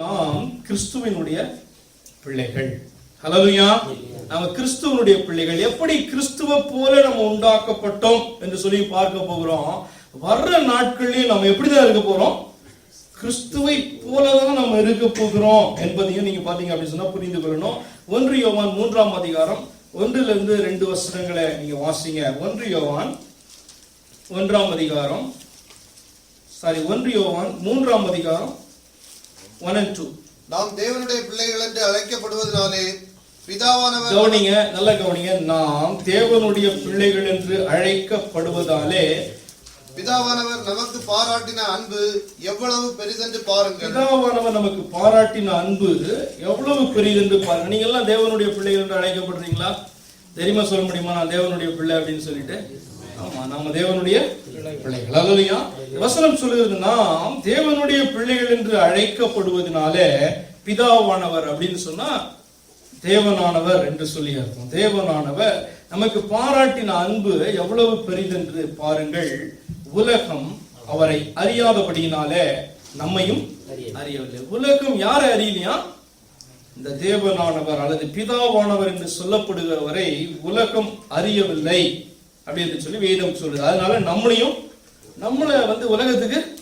நாம் கிறிஸ்துவினுடைய பிள்ளைகள். ஹalleluya நாம கிறிஸ்துவனுடைய பிள்ளைகள். எப்படி கிறிஸ்துவ போல நம்ம உண்டாக்கப்பட்டோம் என்று சொல்லி பார்க்க போகிறோம். வர்ற நாட்களில் நம்ம எப்படிதான் இருக்க போறோம்? கிறிஸ்துவை போலதான் நம்ம இருக்க போகிறோம் என்பதையும் நீங்க பாத்தீங்க அப்படின்னு சொன்னா புரிந்து கொள்ளணும். ஒன்று யோவான் மூன்றாம் அதிகாரம். ஒன்றுல இருந்து ரெண்டு வசனங்களை நீங்க வாசிங்க. ஒன்று யோவான் ஒன்றாம் அதிகாரம். சாரி ஒன்று யோவான் மூன்றாம் அதிகாரம். ஒன் அண்ட் டூ நாம் தேவனுடைய பிள்ளைகள் என்று அழைக்கப்படுவதனாலே பிதாவானவர் கவனிங்க நல்லா கவனிங்க. நாம் தேவனுடைய பிள்ளைகள் என்று அழைக்கப்படுவதாலே பிதாவானவர் நமக்கு பாராட்டின அன்பு எவ்வளவு பெரிதென்று பாருங்கள். பிதாவானவர் நமக்கு பாராட்டின அன்பு எவ்வளவு பெரியது என்று பாருங்க. நீங்க எல்லாம் தேவனுடைய பிள்ளைகள் என்று அழைக்கப்படுறீங்களா? தெரியுமா சொல்ல முடியுமா? நான் தேவனுடைய பிள்ளை அப்படின்னு சொல்லிட்டு. ஆமா நாம தேவனுடைய பிள்ளைகள். வசனம் சொல்லுகிறது நாம் தேவனுடைய பிள்ளைகள் என்று அழைக்கப்படுவதனாலே பிதாவானவர் அப்படின்னு சொன்னா தேவனானவர் என்று சொல்லி அர்த்தம். தேவனானவர் நமக்கு பாராட்டின அன்பு எவ்வளவு பெரிதென்று பாருங்கள். உலகம் அவரை அறியாதபடியினாலே நம்மையும் அறியவில்லை. உலகம் யாரை அறியலையா? இந்த தேவனானவர் அல்லது பிதாவானவர் என்று சொல்லப்படுகிறவரை உலகம் அறியவில்லை. அப்படின்னு சொல்லி வேதம் சொல்லுது. அதனால நம்மளையும் நம்மளை வந்து உலகத்துக்கு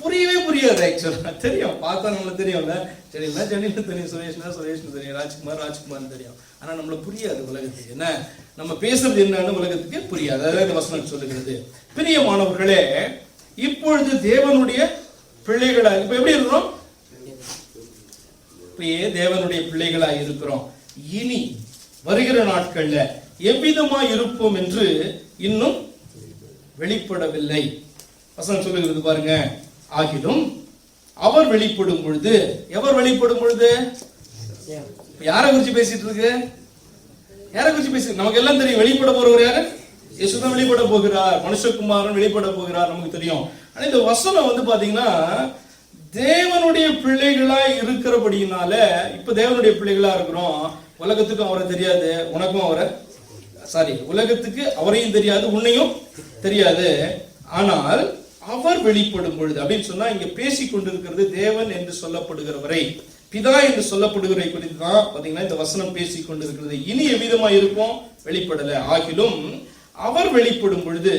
புரியவே புரியாது ஆக்சுவலா தெரியும். பார்த்தா நம்மளுக்கு தெரியும்ல. சென்னையில சென்னையில தெரியும். சுரேஷ்னா சுரேஷ்னு தெரியும். ராஜ்குமார் ராஜ்குமார்னு தெரியும். ஆனா நம்மளுக்கு புரியாது உலகத்துக்கு. என்ன? நம்ம பேசுறது என்னன்னு உலகத்துக்கு புரியாது. அதாவது வசனம் சொல்லுகிறது. பிரியமானவர்களே இப்பொழுது தேவனுடைய பிள்ளைகளா இப்ப எப்படி இருக்கிறோம்? இப்பயே தேவனுடைய பிள்ளைகளா இருக்கிறோம். இனி வருகிற நாட்கள்ல எவ்விதமாக இருப்போம் என்று இன்னும் வெளிப்படவில்லை. வசனம் சொல்லுகிறது பாருங்க. ஆகிலும் அவர் வெளிப்படும் பொழுது எவர் வெளிப்படும் பொழுது? யாரை குறிச்சு பேசிட்டு இருக்கு? யாரை குறிச்சு பேசி நமக்கு எல்லாம் தெரியும் வெளிப்பட போறவர் யாரு? இயேசுதான் வெளிப்பட போகிறார். மனுஷகுமாரன் வெளிப்பட போகிறார் நமக்கு தெரியும். ஆனா இந்த வசனம் வந்து பாத்தீங்கன்னா தேவனுடைய பிள்ளைகளா இருக்கிறபடினால இப்ப தேவனுடைய பிள்ளைகளா இருக்கிறோம். உலகத்துக்கும் அவரை தெரியாது உனக்கும் அவரை சாரி உலகத்துக்கு அவரையும் தெரியாது உன்னையும் தெரியாது. ஆனால் அவர் வெளிப்படும் பொழுது அப்படின்னு சொன்னா இங்க பேசி கொண்டிருக்கிறது தேவன் என்று சொல்லப்படுகிறவரை பிதா என்று சொல்லப்படுகிறவரை குறித்து தான் பாத்தீங்கன்னா இந்த வசனம் பேசி கொண்டிருக்கிறது. இனி எவ்விதமா இருக்கும்? வெளிப்படல. ஆகிலும் அவர் வெளிப்படும் பொழுது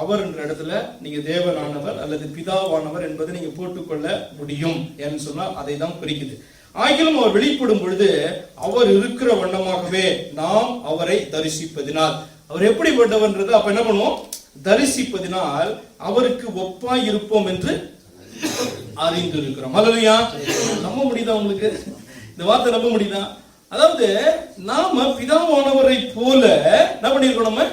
அவர் என்ற இடத்துல நீங்க தேவனானவர் அல்லது பிதாவானவர் என்பதை நீங்க போட்டுக்கொள்ள முடியும். என்று சொன்னால் அதை தான் குறிக்குது. ஆகிலும் அவர் வெளிப்படும் பொழுது அவர் இருக்கிற வண்ணமாகவே நாம் அவரை தரிசிப்பதினால். அவர் எப்படிப்பட்டவன்றது அப்ப என்ன பண்ணுவோம்? தரிசிப்பதினால் அவருக்கு ஒப்பாய் இருப்போம் என்று அறிந்து இருக்கிறோம் அல்லையா? நம்ப முடியுதா உங்களுக்கு? இந்த வார்த்தை நம்ப முடியுதா? அதாவது நாம பிதாவானவரை போல என்ன பண்ணிருக்கோம் நம்ம?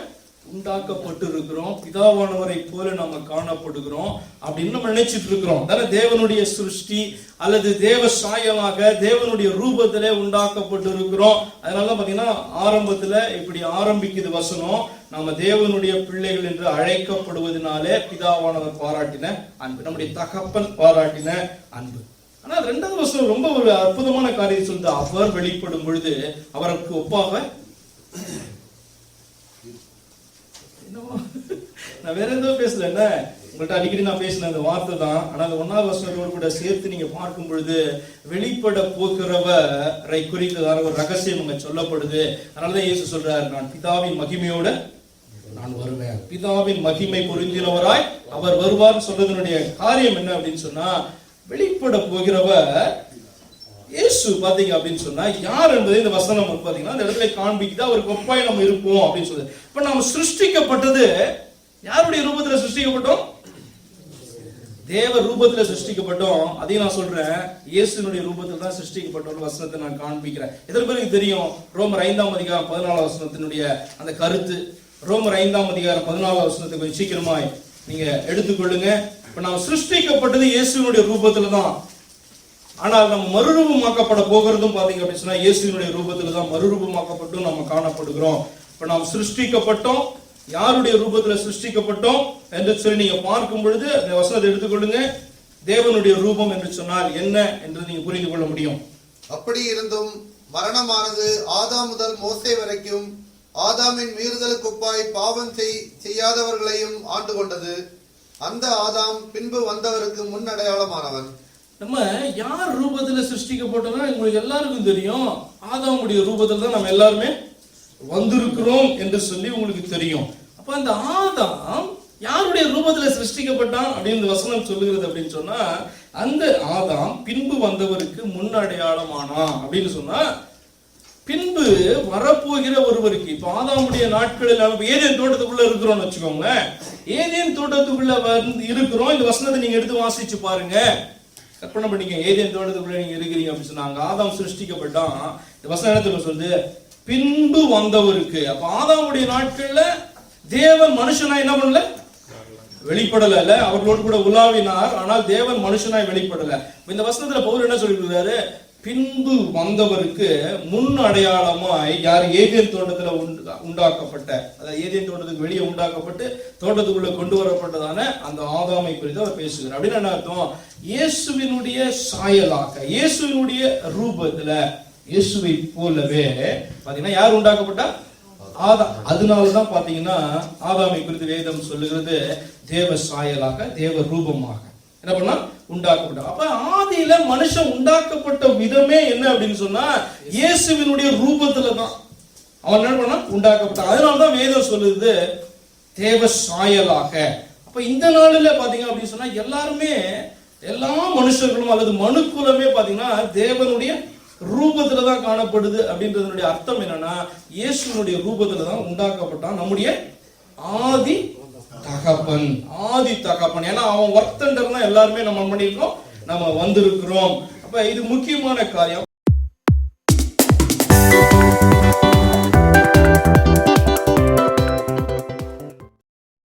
உண்டாக்கப்பட்டு இருக்கிறோம் பிதாவானவரை போல நாம காணப்படுகிறோம் அப்படின்னு நம்ம நினைச்சிட்டு இருக்கிறோம். தானே தேவனுடைய சிருஷ்டி அல்லது தேவ சாயமாக தேவனுடைய ரூபத்திலே உண்டாக்கப்பட்டு இருக்கிறோம் அதனால பார்த்தீங்கன்னா பாத்தீங்கன்னா ஆரம்பத்துல இப்படி ஆரம்பிக்குது வசனம். நாம தேவனுடைய பிள்ளைகள் என்று அழைக்கப்படுவதனாலே பிதாவானவர் பாராட்டின அன்பு. நம்முடைய தகப்பன் பாராட்டின அன்பு. ஆனா ரெண்டாவது வசனம் ரொம்ப ஒரு அற்புதமான காரியம் சொல்லுது. அவர் வெளிப்படும் பொழுது அவருக்கு ஒப்பாக என்னவோ, நான் வேற எதுவும் பேசல என்ன? உங்கள்ட்ட அடிக்கடி நான் பேசின அந்த வார்த்தை தான். ஆனா அந்த ஒன்னாவது வசனத்தோடு கூட சேர்த்து நீங்க பார்க்கும் பொழுது வெளிப்பட போகிறவரை குறித்ததான ஒரு ரகசியம் அங்க சொல்லப்படுது. அதனாலதான் இயேசு சொல்றாரு நான் பிதாவின் மகிமையோட நான் வருவேன். பிதாவின் மகிமை பொருந்தினவராய் அவர் வருவார் சொல்றதனுடைய காரியம் என்ன அப்படின்னு சொன்னா வெளிப்பட போகிறவர் இயேசு பாத்தீங்க அப்படின்னு சொன்னா யார் என்பதை இந்த வசனம் வந்து பாத்தீங்கன்னா அந்த இடத்துல காண்பிக்குது. ஒரு கொப்பாய் நம்ம இருப்போம் அப்படின்னு சொல்லுது. இப்ப நம்ம சிருஷ்டிக்கப்பட்டது யாருடைய ரூபத்துல சிருஷ்டிக்கப்பட்டோம்? தேவ ரூபத்துல சிருஷ்டிக்கப்பட்டோம். அதையும் நான் சொல்றேன். இயேசுனுடைய ரூபத்தில் தான் சிருஷ்டிக்கப்பட்டோம் வசனத்தை நான் காண்பிக்கிறேன். எத்தனை பேருக்கு தெரியும்? ரோமர் ஐந்தாம் அதிகாரம் பதினாலாம் வசனத்தினுடைய அந்த கருத்து. ரோமர் ஐந்தாம் அதிகாரம் பதினாலாம் வசனத்தை கொஞ்சம் சீக்கிரமாய் நீங்க எடுத்துக்கொள்ளுங்க. இப்ப நாம் சிருஷ்டிக்கப்பட்டது இயேசுனுடைய ரூபத்துல தான். ஆனால் நம்ம மறுரூபமாக்கப்பட போகிறதும் பாத்தீங்க அப்படின்னு சொன்னா இயேசுவினுடைய தான் மறுரூபமாக்கப்பட்டும் நம்ம காணப்படுகிறோம். இப்ப நாம் சிருஷ்டிக்கப்பட்டோம். யாருடைய ரூபத்துல சிருஷ்டிக்கப்பட்டோம் என்று சொல்லி நீங்க பார்க்கும் பொழுது அந்த வசனத்தை எடுத்துக்கொள்ளுங்க. தேவனுடைய ரூபம் என்று சொன்னால் என்ன என்று நீங்க புரிந்து கொள்ள முடியும். அப்படி இருந்தும் மரணமானது ஆதாம் முதல் மோசே வரைக்கும் ஆதாமின் மீறுதலுக்கு ஒப்பாய் பாவம் செய் செய்யாதவர்களையும் ஆண்டு கொண்டது. அந்த ஆதாம் பின்பு வந்தவருக்கு முன் அடையாளமானவன் நம்ம யார் ரூபத்துல சிருஷ்டிக்கப்பட்டோம்னா உங்களுக்கு எல்லாருக்கும் தெரியும். ஆதாமுடைய ரூபத்தில் தான் நம்ம எல்லாருமே வந்திருக்கிறோம் என்று சொல்லி உங்களுக்கு தெரியும். அப்ப அந்த ஆதாம் யாருடைய ரூபத்துல சிருஷ்டிக்கப்பட்டான் அப்படின்னு வசனம் சொல்லுகிறது அப்படின்னு சொன்னா அந்த ஆதாம் பின்பு வந்தவருக்கு முன் அடையாளமானான் அப்படின்னு சொன்னா பின்பு வரப்போகிற ஒருவருக்கு இப்ப ஆதாமுடைய நாட்களில் நம்ம ஏதேன் தோட்டத்துக்குள்ள இருக்கிறோம்னு வச்சுக்கோங்களேன். ஏதேன் தோட்டத்துக்குள்ள வந்து இருக்கிறோம். இந்த வசனத்தை நீங்க எடுத்து வாசிச்சு பாருங்க. கற்பனை பண்ணிக்க ஏதேன் தோட்டத்துக்குள்ள நீங்க இருக்கிறீங்க அப்படின்னு சொன்னாங்க ஆதாம் சிருஷ்டிக்கப்பட்டான் இந்த வசனம் சொல்லுது பின்பு வந்தவருக்கு அப்ப ஆதாமுடைய நாட்கள்ல தேவன் மனுஷனா என்ன பண்ணல? வெளிப்படல இல்ல அவர்களோடு கூட உலாவினார் ஆனால் தேவன் மனுஷனாய் வெளிப்படல. இந்த வசனத்துல பவுல் என்ன சொல்லியிருக்காரு பின்பு வந்தவருக்கு முன் அடையாளமாய் யார் ஏதேன் தோட்டத்தில் உண்டு- உண்டாக்கப்பட்ட அதாவது ஏதேன் தோட்டத்துக்கு வெளியே உண்டாக்கப்பட்டு தோட்டத்துக்குள்ளே கொண்டு வரப்பட்டதான அந்த ஆதாமை குறித்து அவர் பேசுகிறார். அப்படின்னு என்ன அர்த்தம்? இயேசுவினுடைய சாயலாக்க இயேசுவினுடைய ரூபத்தில் இயேசுவை போலவே பார்த்தீங்கன்னா யார் உண்டாக்கப்பட்டா? ஆதா அதனால தான் பார்த்தீங்கன்னா ஆதாமை குறித்து வேதம் சொல்லுகிறது தேவ சாயலாக தேவ ரூபமாக. என்ன பண்ணா உண்டாக்கப்பட்ட அப்ப ஆதியில மனுஷன் உண்டாக்கப்பட்ட விதமே என்ன அப்படின்னு சொன்னா இயேசுவினுடைய ரூபத்துல தான் அவன் என்ன பண்ணா உண்டாக்கப்பட்டான். அதனாலதான் வேதம் சொல்லுது தேவ சாயலாக. அப்ப இந்த நாளில பாத்தீங்க அப்படின்னு சொன்னா எல்லாருமே எல்லா மனுஷர்களும் அல்லது மனுக்குலமே பாத்தீங்கன்னா தேவனுடைய ரூபத்துல தான் காணப்படுது அப்படின்றதனுடைய அர்த்தம் என்னன்னா இயேசுனுடைய ரூபத்துல தான் உண்டாக்கப்பட்டான் நம்முடைய ஆதி தகப்பன் ஆதி தகப்பன். ஏன்னா அவன் ஒர்த்தண்டர் தான் எல்லாருமே நம்ம பண்ணியிருக்கோம். நம்ம வந்திருக்கிறோம். அப்ப இது முக்கியமான காரியம்.